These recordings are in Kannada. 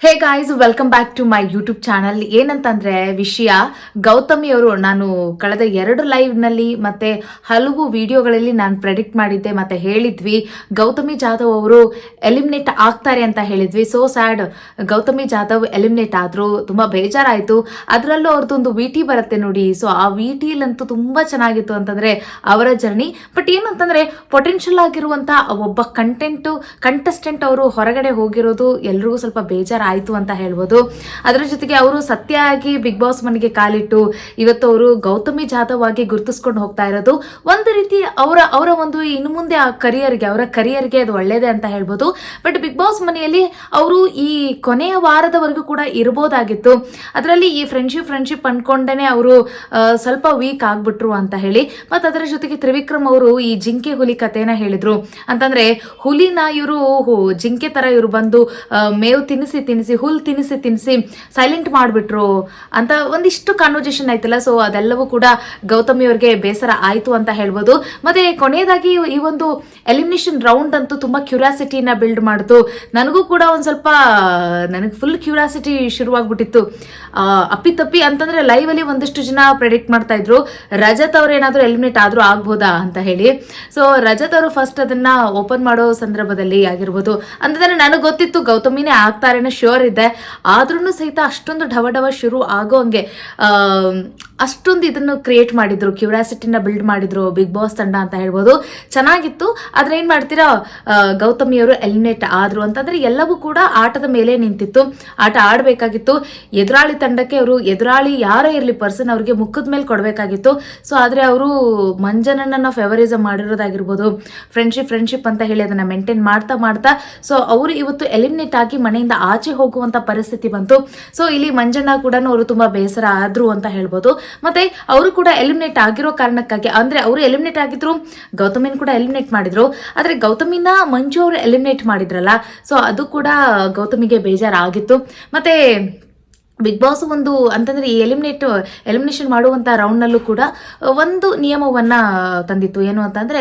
Hey guys welcome back to my YouTube channel ಏನಂತಂದ್ರೆ, ವಿಷಯ, ಗೌತಮಿ ಅವರು ನಾನು ಕಳೆದ ಎರಡು ಲೈವ್ನಲ್ಲಿ ಮತ್ತೆ ಹಲವು ವಿಡಿಯೋಗಳಲ್ಲಿ ನಾನು ಪ್ರೆಡಿಕ್ಟ್ ಮಾಡಿದ್ದೆ, ಮತ್ತೆ ಹೇಳಿದ್ವಿ. ಗೌತಮಿ ಜಾಧವ್ ಅವರು ಎಲಿಮಿನೇಟ್ ಆಗ್ತಾರೆ ಅಂತ ಹೇಳಿದ್ವಿ. So sad Gautami Jadhav eliminate ಆದ್ರು, ತುಂಬಾ ಬೇಜಾರಾಯ್ತು. ಅದರಲ್ಲೂ ಅವ್ರದ್ದೊಂದು ವಿ ಟಿ ಬರುತ್ತೆ ನೋಡಿ. ಸೊ ಆ ವಿ ಟಿಲಂತೂ ತುಂಬಾ ಚೆನ್ನಾಗಿತ್ತು ಅಂತಂದ್ರೆ ಅವರ ಜರ್ನಿ ಬಟ್ ಏನಂತಂದ್ರೆ ಪೊಟೆನ್ಷಿಯಲ್ ಆಗಿರುವಂತ ಒಬ್ಬ ಕಂಟೆಂಟ್ ಕಂಟೆಸ್ಟೆಂಟ್ ಅವರು ಹೊರಗಡೆ ಹೋಗಿರೋದು ಎಲ್ರಿಗೂ ಸ್ವಲ್ಪ ಬೇಜಾರಾಯ್ತು ಅಂತ ಹೇಳ್ಬೋದು. ಅದರ ಜೊತೆಗೆ ಅವರು ಸತ್ಯ ಆಗಿ ಬಿಗ್ ಬಾಸ್ ಮನೆಗೆ ಕಾಲಿಟ್ಟು ಇವತ್ತು ಅವರು ಗೌತಮಿ ಜಾಧವ್ ಆಗಿ ಗುರುತಿಸ್ಕೊಂಡು ಹೋಗ್ತಾ ಇರೋದು. ಒಂದು ರೀತಿ ಅವರ ಅವರ ಒಂದು ಇನ್ನು ಮುಂದೆ ಆ ಕರಿಯರ್ಗೆ ಅವರ ಕರಿಯರ್ಗೆ ಅದು ಒಳ್ಳೇದೇ ಅಂತ ಹೇಳ್ಬೋದು. ಬಟ್ ಬಿಗ್ ಬಾಸ್ ಮನೆಯಲ್ಲಿ ಅವರು ಈ ಕೊನೆಯ ವಾರದವರೆಗೂ ಕೂಡ ಇರ್ಬೋದಾಗಿತ್ತು. ಅದರಲ್ಲಿ ಈ ಫ್ರೆಂಡ್ಶಿಪ್ ಫ್ರೆಂಡ್ಶಿಪ್ ಅನ್ಕೊಂಡೇನೆ ಅವರು ಸ್ವಲ್ಪ ವೀಕ್ ಆಗ್ಬಿಟ್ರು ಅಂತ ಹೇಳಿ. ಮತ್ತು ಅದರ ಜೊತೆಗೆ ತ್ರಿವಿಕ್ರಮ್ ಅವರು ಈ ಜಿಂಕೆ ಹುಲಿ ಕಥೆನ ಹೇಳಿದ್ರು. ಅಂತಂದ್ರೆ ಹುಲಿನ ಇವರು ಜಿಂಕೆ ತರ ಇವರು ಬಂದು ಮೇವು ತಿನ್ನಿಸಿ ತಿನ್ನಿಸಿ ಹುಲ್ ತಿನ್ನಿಸಿ ತಿನ್ನಿಸಿ ಸೈಲೆಂಟ್ ಮಾಡಿಬಿಟ್ರು ಅಂತ ಒಂದಿಷ್ಟು ಕಾನ್ವರ್ಜೇಷನ್ ಆಯ್ತಲ್ಲ. ಸೊ ಅದೆಲ್ಲವೂ ಕೂಡ ಗೌತಮಿ ಅವ್ರಿಗೆ ಬೇಸರ ಆಯಿತು ಅಂತ ಹೇಳ್ಬೋದು. ಮತ್ತೆ ಕೊನೆಯದಾಗಿ ಈ ಒಂದು ಎಲಿಮಿನೇಷನ್ ರೌಂಡ್ ಅಂತೂ ತುಂಬ ಕ್ಯೂರಿಯಾಸಿಟಿನ ಬಿಲ್ಡ್ ಮಾಡಿತು ನನಗೂ ಕೂಡ ಒಂದು ಸ್ವಲ್ಪ, ನನಗೆ ಫುಲ್ ಕ್ಯೂರಿಯಾಸಿಟಿ ಶುರುವಾಗ್ಬಿಟ್ಟಿತ್ತು. ಅಪ್ಪಿತಪ್ಪಿ ಅಂತಂದ್ರೆ ಲೈವ್ ಅಲ್ಲಿ ಒಂದಿಷ್ಟು ಜನ ಪ್ರೆಡಿಕ್ಟ್ ಮಾಡ್ತಾ ಇದ್ರು. ರಜತ್ ಅವ್ರು ಏನಾದ್ರು ಎಲಿಮಿನೇಟ್ ಆದ್ರೂ ಆಗ್ಬೋದಾ ಅಂತ ಹೇಳಿ. ಸೊ ರಜತ್ ಅವರು ಫಸ್ಟ್ ಅದನ್ನ ಓಪನ್ ಮಾಡೋ ಸಂದರ್ಭದಲ್ಲಿ ಆಗಿರ್ಬೋದು. ಅಂತಂದ್ರೆ ನನಗೆ ಗೊತ್ತಿತ್ತು ಗೌತಮಿನೇ ಆಗ್ತಾರೇನೋ ಶ್ಯೂರ್ ಇದೆ. ಆದ್ರೂ ಸಹಿತ ಅಷ್ಟೊಂದು ಢವ ಢವ ಶುರು ಆಗೋ ಹಂಗೆ ಅಷ್ಟೊಂದು ಇದನ್ನು ಕ್ರಿಯೇಟ್ ಮಾಡಿದ್ರು ಕ್ಯೂರಾಸಿಟಿನ ಬಿಲ್ಡ್ ಮಾಡಿದ್ರು ಬಿಗ್ ಬಾಸ್ ತಂಡ ಅಂತ ಹೇಳ್ಬೋದು. ಚೆನ್ನಾಗಿತ್ತು. ಆದ್ರೆ ಏನ್ ಮಾಡ್ತೀರಾ? ಗೌತಮಿಯವರು ಎಲಿಮಿನೇಟ್ ಆದ್ರು ಅಂತಂದ್ರೆ ಎಲ್ಲವೂ ಕೂಡ ಆಟದ ಮೇಲೆ ನಿಂತಿತ್ತು. ಆಟ ಆಡಬೇಕಾಗಿತ್ತು. ಎದುರಾಳಿ ತಂಡಕ್ಕೆ ಅವರು, ಎದುರಾಳಿ ಯಾರೇ ಇರಲಿ ಪರ್ಸನ್ ಅವ್ರಿಗೆ ಮುಖದ ಮೇಲೆ ಕೊಡಬೇಕಾಗಿತ್ತು. ಸೊ ಆದರೆ ಅವರು ಮಂಜನನ್ನ ಫೇವರಿಸಮ್ ಮಾಡಿರೋದಾಗಿರ್ಬೋದು. ಫ್ರೆಂಡ್ಶಿಪ್ ಫ್ರೆಂಡ್ಶಿಪ್ ಅಂತ ಹೇಳಿ ಅದನ್ನ ಮೇಂಟೈನ್ ಮಾಡ್ತಾ ಮಾಡ್ತಾ. ಸೊ ಅವರು ಇವತ್ತು ಎಲಿಮಿನೇಟ್ ಆಗಿ ಮನೆಯಿಂದ ಆಚೆ ಹೋಗುವಂತ ಪರಿಸ್ಥಿತಿ ಬಂತು. ಸೊ ಇಲ್ಲಿ ಮಂಜಣ್ಣ ಕೂಡ ಅವರು ತುಂಬಾ ಬೇಸರ ಆದ್ರು ಅಂತ ಹೇಳ್ಬೋದು. ಮತ್ತೆ ಅವರು ಕೂಡ ಎಲಿಮಿನೇಟ್ ಆಗಿರೋ ಕಾರಣಕ್ಕಾಗಿ, ಅಂದ್ರೆ ಅವರು ಎಲಿಮಿನೇಟ್ ಆಗಿದ್ರು, ಗೌತಮಿನ ಕೂಡ ಎಲಿಮಿನೇಟ್ ಮಾಡಿದ್ರು. ಆದ್ರೆ ಗೌತಮಿನ ಮಂಜು ಅವರು ಎಲಿಮಿನೇಟ್ ಮಾಡಿದ್ರಲ್ಲ ಸೊ ಅದು ಕೂಡ ಗೌತಮಿಗೆ ಬೇಜಾರಾಗಿತ್ತು. ಮತ್ತೆ ಬಿಗ್ ಬಾಸ್ ಒಂದು ಅಂತಂದ್ರೆ ಈ ಎಲಿಮಿನೇಟ್ ಎಲಿಮಿನೇಷನ್ ಮಾಡುವಂತ ರೌಂಡ್ನಲ್ಲೂ ಕೂಡ ಒಂದು ನಿಯಮವನ್ನ ತಂದಿತ್ತು. ಏನು ಅಂತಂದರೆ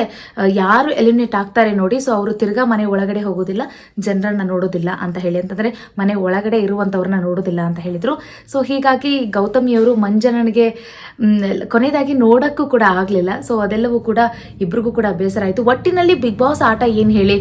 ಯಾರು ಎಲಿಮಿನೇಟ್ ಆಗ್ತಾರೆ ನೋಡಿ ಸೊ ಅವರು ತಿರ್ಗಾ ಮನೆ ಒಳಗಡೆ ಹೋಗೋದಿಲ್ಲ, ಜನರನ್ನ ನೋಡೋದಿಲ್ಲ ಅಂತ ಹೇಳಿ. ಅಂತಂದ್ರೆ, ಮನೆ ಒಳಗಡೆ ಇರುವಂಥವ್ರನ್ನ ನೋಡೋದಿಲ್ಲ ಅಂತ ಹೇಳಿದ್ರು. ಸೊ ಹೀಗಾಗಿ ಗೌತಮಿಯವರು ಮಂಜನನಿಗೆ ಕೊನೆಯದಾಗಿ ನೋಡಕ್ಕೂ ಕೂಡ ಆಗಲಿಲ್ಲ. ಸೊ ಅದೆಲ್ಲವೂ ಕೂಡ ಇಬ್ರಿಗೂ ಕೂಡ ಬೇಸರ ಆಯಿತು. ಒಟ್ಟಿನಲ್ಲಿ ಬಿಗ್ ಬಾಸ್ ಆಟ ಏನು ಹೇಳಿ?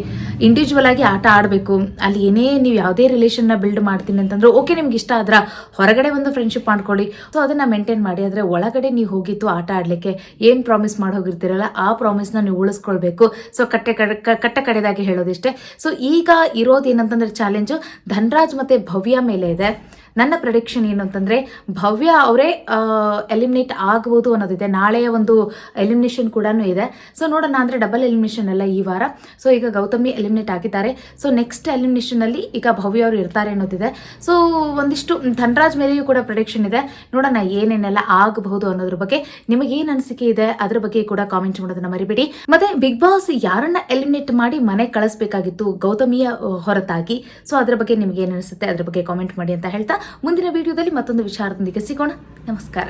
ಇಂಡಿವಿಜುವಲ್ ಆಗಿ ಆಟ ಆಡಬೇಕು. ಅಲ್ಲಿ ಏನೇ ನೀವು ಯಾವುದೇ ರಿಲೇಷನ್ನ ಬಿಲ್ಡ್ ಮಾಡ್ತೀನಿ ಅಂತಂದ್ರೆ ಓಕೆ ನಿಮ್ಗೆ ಇಷ್ಟ ಆದ್ರ ಹೊರಗಡೆ ಒಂದು ಫ್ರೆಂಡ್ಶಿಪ್ ಮಾಡ್ಕೊಳ್ಳಿ. ಸೊ ಅದನ್ನ ಮೇಂಟೈನ್ ಮಾಡಿ. ಆದರೆ ಒಳಗಡೆ ನೀವು ಹೋಗಿತ್ತು ಆಟ ಆಡ್ಲಿಕ್ಕೆ ಏನು ಪ್ರಾಮಿಸ್ ಮಾಡಿ ಹೋಗಿರ್ತೀರಲ್ಲ, ಆ ಪ್ರಾಮಿಸ್ನ ನೀವು ಉಳಿಸ್ಕೊಳ್ಬೇಕು. ಸೊ ಕಟ್ಟೆ ಕಡೆ ಕಟ್ಟ ಕಡೆದಾಗಿ ಹೇಳೋದಿಷ್ಟೇ. ಸೊ ಈಗ ಇರೋದು ಏನಂತಂದ್ರೆ ಚಾಲೆಂಜು ಧನ್ರಾಜ್ ಮತ್ತೆ ಭವ್ಯ ಮೇಲೆ ಇದೆ. ನನ್ನ ಪ್ರಡಿಕ್ಷನ್ ಏನು ಅಂತಂದ್ರೆ, ಭವ್ಯ ಅವರೇ ಎಲಿಮಿನೇಟ್ ಆಗ್ಬೋದು ಅನ್ನೋದಿದೆ. ನಾಳೆಯ ಒಂದು ಎಲಿಮಿನೇಷನ್ ಕೂಡ ಇದೆ. ಸೊ ನೋಡೋಣ ಅಂದರೆ ಡಬಲ್ ಎಲಿಮಿನೇಷನ್ ಅಲ್ಲ ಈ ವಾರ. ಸೊ ಈಗ ಗೌತಮಿ ಎಲಿಮಿನೇಟ್ ಆಗಿದ್ದಾರೆ. ಸೊ ನೆಕ್ಸ್ಟ್ ಎಲಿಮಿನೇಷನ್ ಅಲ್ಲಿ ಈಗ ಭವ್ಯ ಅವರು ಇರ್ತಾರೆ ಅನ್ನೋದಿದೆ. ಸೊ ಒಂದಿಷ್ಟು ಧನರಾಜ್ ಮೇಲೆಯೂ ಕೂಡ ಪ್ರಡಿಕ್ಷನ್ ಇದೆ. ನೋಡೋಣ ಏನೇನೆಲ್ಲ ಆಗಬಹುದು ಅನ್ನೋದ್ರ ಬಗ್ಗೆ. ನಿಮಗೆ ಏನ್ ಅನಿಸಿಕೆ ಇದೆ? ಅದ್ರ ಬಗ್ಗೆ ಕೂಡ ಕಾಮೆಂಟ್ ಮಾಡೋದನ್ನ ಮರಿಬೇಡಿ. ಮತ್ತೆ ಬಿಗ್ ಬಾಸ್ ಯಾರನ್ನ ಎಲಿಮಿನೇಟ್ ಮಾಡಿ ಮನೆ ಕಳಿಸ್ಬೇಕಾಗಿತ್ತು ಗೌತಮಿಯ ಹೊರತಾಗಿ? ಸೊ ಅದ್ರ ಬಗ್ಗೆ ನಿಮ್ಗೆ ಅನಿಸುತ್ತೆ? ಅದ್ರ ಬಗ್ಗೆ ಕಾಮೆಂಟ್ ಮಾಡಿ ಅಂತ ಹೇಳ್ತಾ ಮುಂದಿನ ವಿಡಿಯೋದಲ್ಲಿ ಮತ್ತೊಂದು ವಿಚಾರದೊಂದಿಗೆ ಸಿಗೋಣ. ನಮಸ್ಕಾರ.